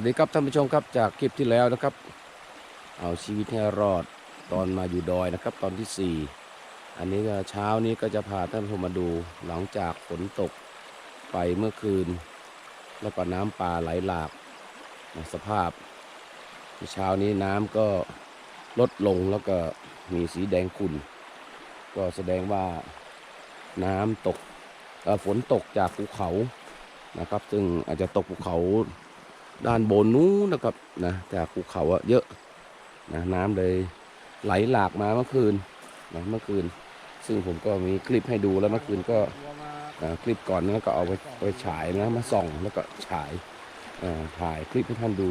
วัสดีครับท่านผู้ชมครับจากคลิปที่แล้วนะครับ เอาชีวิตให้รอดตอนมาอยู่ดอยนะครับ ตอนที่ 4 อันนี้ก็เช้านี้ก็จะพาท่านผู้ชมมาดูหลังจากฝนตกไปเมื่อคืน แล้วก็น้ำป่าไหลหลากสภาพเช้านี้น้ำก็ลดลงแล้วก็มีสีแดงขุ่นก็แสดงว่าน้ำตกฝนตกจากภูเขานะครับ ซึ่งอาจจะตกภูเขา ด้านบนนู้นนะครับนะจากภูเขาอะเยอะนะน้ำเลยไหลหลากมาเมื่อคืนนะเมื่อคืน ซึ่งผมก็มีคลิปให้ดูแล้วเมื่อคืนก็คลิปก่อนนั้นก็เอาไปไปฉายนะมาส่องแล้วก็ฉายถ่ายคลิปให้ท่านดู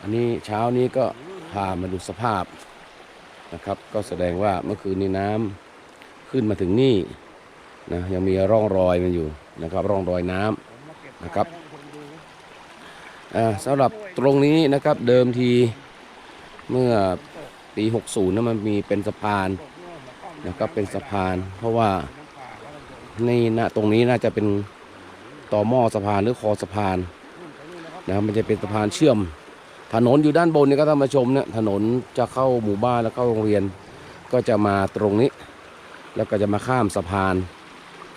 อันนี้เช้านี้ก็พามาดูสภาพนะครับ ก็แสดงว่าเมื่อคืนนี้น้ำขึ้นมาถึงนี่นะยังมีร่องรอยมันอยู่นะครับ ร่องรอยน้ำนะครับ สำหรับตรงนี้นะครับเดิมทีเมื่อปี 60นั้นมันมีเป็นสะพานนะครับเป็นสะพาน เพราะว่านี่นะตรงนี้น่าจะเป็นต่อหม้อสะพานหรือคอสะพานนะมันจะเป็นสะพานเชื่อม ถนนอยู่ด้านบนนี่ก็ท่านผู้ชมเนี่ยถนนจะเข้าหมู่บ้านแล้วเข้าโรงเรียน ก็จะมาตรงนี้ แล้วก็จะมาข้ามสะพาน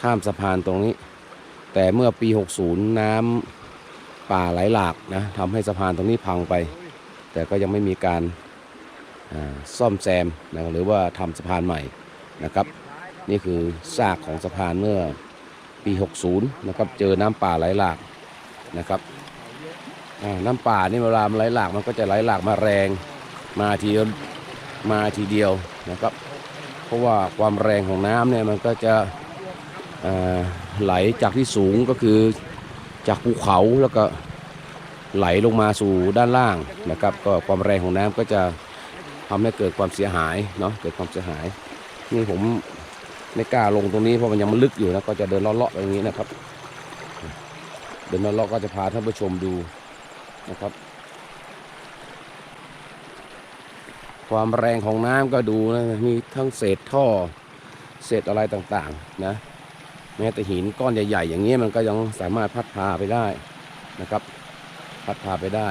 ข้ามสะพานตรงนี้ แต่เมื่อปี 60 น้ำ ป่าไหลหลากนะทำให้สะพานตรงนี้พังไป แต่ก็ยังไม่มีการซ่อมแซมนะหรือว่าทำสะพานใหม่นะครับ นี่คือซากของสะพานเมื่อปี 60 นะครับ เจอน้ำป่าไหลหลากนะครับน้ำป่านี่เวลามันไหลหลากมันก็จะไหลหลากมาแรงมาทีเดียวมาทีเดียวนะครับ เพราะว่าความแรงของน้ำเนี่ยมันก็จะไหลจากที่สูงก็คือ จากภูเขาแล้วก็ไหลลงมาสู่ด้านล่างนะครับ ก็ความแรงของน้ำก็จะทำให้เกิดความเสียหายเนาะเกิดความเสียหาย นี่ผมไม่กล้าลงตรงนี้เพราะมันยังมันลึกอยู่นะก็จะเดินเลาะๆอย่างนี้นะครับ เดินเลาะๆก็จะพาท่านผู้ชมดูนะครับ ความแรงของน้ำก็ดูนะมีทั้งเศษท่อเศษอะไรต่างๆ นะ แม้แต่หินก้อนใหญ่ ๆ อย่างนี้มันก็ยังสามารถพัดพาไปได้นะครับ พัดพาไปได้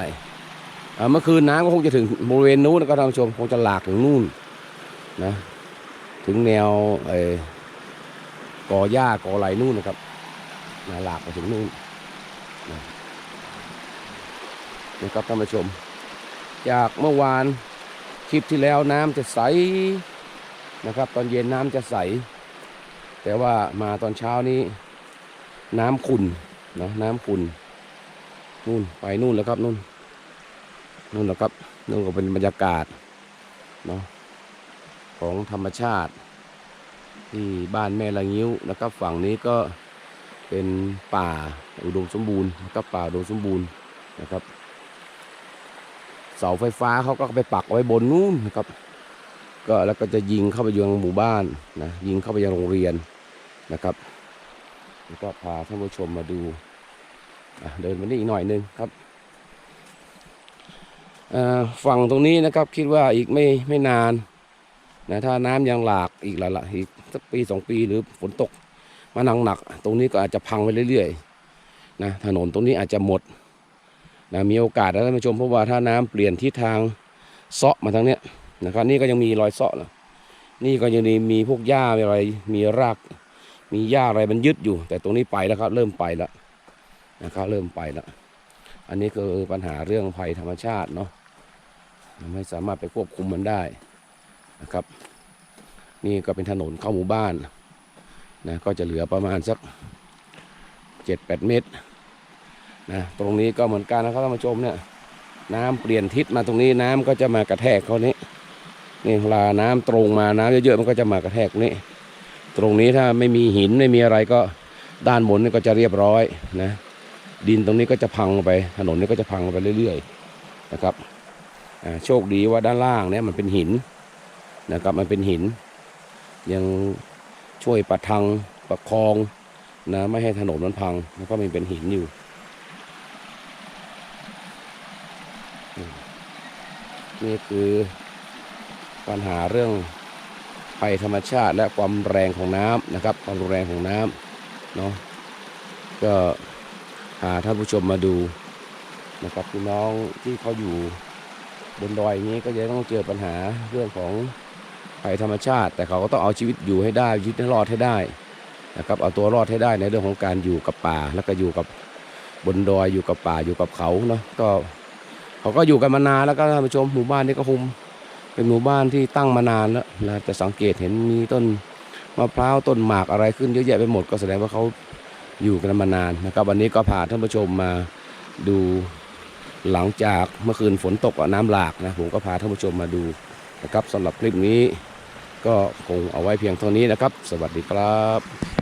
เมื่อคืนน้ำก็คงจะถึงบริเวณนู้นนะครับท่านผู้ชมคงจะหลากถึงนู่นนะถึงแนวเอ่อกอหญ้ากอไหลนู่นนะครับนะหลากไปถึงนู่นนะครับท่านผู้ชม จากเมื่อวานคลิปที่แล้วน้ำจะใสนะครับ ตอนเย็นน้ำจะใส แต่ว่ามาตอนเช้านี้ น้ำขุ่นนะน้ำขุ่นนู่นไปนู่นแล้วครับนู่นนู่นแล้วครับนู่นก็เป็นบรรยากาศเนาะของธรรมชาติ ที่บ้านแม่ละงิ้วนะครับ ฝั่งนี้ก็เป็นป่าอุดมสมบูรณ์นะครับป่าอุดมสมบูรณ์นะครับ เสาไฟฟ้าเขาก็ไปปักไว้บนนู้นนะครับ ก็แล้วก็จะยิงเข้าไปยังหมู่บ้านนะยิงเข้าไปยังโรงเรียนนะครับแล้วก็พาท่านผู้ชมมาดูเดินมานี่อีกหน่อยนึงครับฝั่งตรงนี้นะครับคิดว่าอีกไม่ไม่นานนะถ้าน้ำยังหลากอีกละละอีกสักปีสองปีหรือฝนตกมาหนักหนักตรงนี้ก็อาจจะพังไปเรื่อยๆนะถนนตรงนี้อาจจะหมดนะมีโอกาสนะท่านผู้ชมเพราะว่าถ้าน้ำเปลี่ยนทิศทางเซาะมาทางเนี้ย นะครับ นี่ก็ยังมีรอยเซาะนะนี่ก็ยังมีมีพวกหญ้ามีอะไรมีราก มีหญ้าอะไรมันยึดอยู่ แต่ตรงนี้ไปแล้วครับ เริ่มไปแล้วนะครับ เริ่มไปแล้วอันนี้คือปัญหาเรื่องภัยธรรมชาติเนาะไม่สามารถไปควบคุมมันได้นะครับ นี่ก็เป็นถนนเข้าหมู่บ้านนะก็จะเหลือประมาณสักเจ็ดแปดเมตรนะตรงนี้ก็เหมือนกันนะครับท่านผู้ชมเนี่ยน้ำเปลี่ยนทิศมาตรงนี้น้ำก็จะมากระแทกเขานี้ นี่เวลาน้ำตรงมาน้ำเยอะๆมันก็จะมากระแทกนี้ตรงนี้ถ้าไม่มีหินไม่มีอะไรก็ด้านบนนี่ก็จะเรียบร้อยนะดินตรงนี้ก็จะพังไปถนนนี้ก็จะพังไปเรื่อยๆนะครับโชคดีว่าด้านล่างเนี่ยมันเป็นหินนะครับมันเป็นหิน ยังช่วยประทังประคองนะไม่ให้ถนนมันพังแล้วก็มันเป็นหินอยู่นี่คือ ปัญหาเรื่องภัยธรรมชาติและความแรงของน้ำนะครับ ความรุนแรงของน้ำเนาะก็พาท่านผู้ชมมาดูนะครับพี่น้องที่เขาอยู่บนดอยนี้ก็จะต้องเจอปัญหาเรื่องของภัยธรรมชาติ แต่เขาก็ต้องเอาชีวิตอยู่ให้ได้ชีวิตให้รอดให้ได้นะครับเอาตัวรอดให้ได้ในเรื่องของการอยู่กับป่า แล้วก็อยู่กับบนดอยอยู่กับป่าอยู่กับเขาเนาะก็เขาก็อยู่กันมานานแล้วก็ท่านผู้ชมหมู่บ้านนี้ก็คง เป็นหมู่บ้านที่ตั้งมานานแล้วนะจะสังเกตเห็นมีต้นมะพร้าวต้นหมากอะไรขึ้นเยอะแยะไปหมดก็แสดงว่าเขาอยู่กันมานานนะครับ วันนี้ก็พาท่านผู้ชมมาดูหลังจากเมื่อคืนฝนตกน้ำหลากนะผมก็พาท่านผู้ชมมาดูนะครับสำหรับคลิปนี้ ก็คงเอาไว้เพียงเท่านี้นะครับ สวัสดีครับ